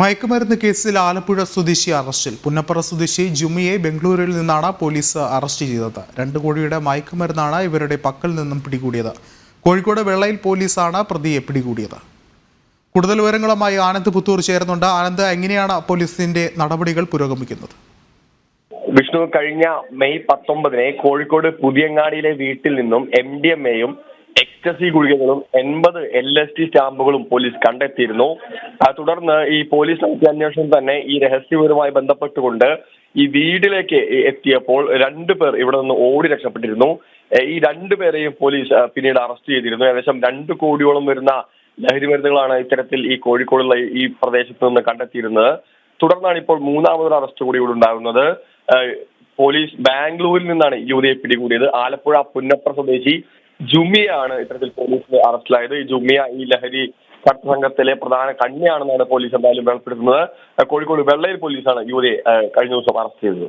മയക്കുമരുന്ന് കേസിൽ ആലപ്പുഴ സ്വദേശി അറസ്റ്റിൽ. പുന്നപ്പുറ സ്വദേശി ജുമിയെ ബംഗളൂരുവിൽ നിന്നാണ് പോലീസ് അറസ്റ്റ് ചെയ്തത്. രണ്ട് കോടിയുടെ മയക്കുമരുന്നാണ് ഇവരുടെ പക്കൽ നിന്നും പിടികൂടിയത്. കോഴിക്കോട് വെള്ളയിൽ പോലീസാണ് പ്രതിയെ പിടികൂടിയത്. കൂടുതൽ വിവരങ്ങളുമായി ആനന്ദ് പുത്തൂർ ചേരുന്നുണ്ട്. ആനന്ദ് എങ്ങനെയാണ് പോലീസിന്റെ നടപടികൾ പുരോഗമിക്കുന്നത്? വിഷ്ണു കഴിഞ്ഞ മെയ് പത്തൊമ്പതിന് കോഴിക്കോട് പുതിയങ്ങാടിയിലെ വീട്ടിൽ നിന്നും എം ഡി എം എയും എക്സ്റ്റസി ഗുളികകളും എൺപത് എൽ എസ് ടി സ്റ്റാമ്പുകളും പോലീസ് കണ്ടെത്തിയിരുന്നു. തുടർന്ന് ഈ പോലീസ് നടത്തിയ അന്വേഷണം തന്നെ ഈ രഹസ്യവരുമായി ബന്ധപ്പെട്ടുകൊണ്ട് ഈ വീട്ടിലേക്ക് എത്തിയപ്പോൾ രണ്ടു പേർ ഇവിടെ നിന്ന് ഓടി രക്ഷപ്പെട്ടിരുന്നു. ഈ രണ്ടുപേരെയും പോലീസ് പിന്നീട് അറസ്റ്റ് ചെയ്തിരുന്നു. ഏകദേശം രണ്ട് കോടിയോളം വരുന്ന ലഹരി മരുന്നുകളാണ് ഇത്തരത്തിൽ ഈ കോഴിക്കോടുള്ള ഈ പ്രദേശത്ത് നിന്ന് കണ്ടെത്തിയിരുന്നത്. തുടർന്നാണ് ഇപ്പോൾ മൂന്നാമതൊരു അറസ്റ്റ് കൂടി ഇവിടെ ഉണ്ടാകുന്നത്. പോലീസ് ബാംഗ്ലൂരിൽ നിന്നാണ് യുവതിയെ പിടികൂടിയത്. ആലപ്പുഴ പുന്നപ്ര സ്വദേശി ജുമിയാണ് ഇത്തരത്തിൽ പോലീസ് അറസ്റ്റിലായത്. ഈ ജുമിയ ഈ ലഹരി സംഘത്തിലെ പ്രധാന കണ്ണിയാണെന്നാണ് പോലീസ് എന്തായാലും വെളിപ്പെടുത്തുന്നത്. കോഴിക്കോട് വെള്ളയിൽ പോലീസാണ് യുവതിയെ കഴിഞ്ഞ ദിവസം അറസ്റ്റ് ചെയ്തത്.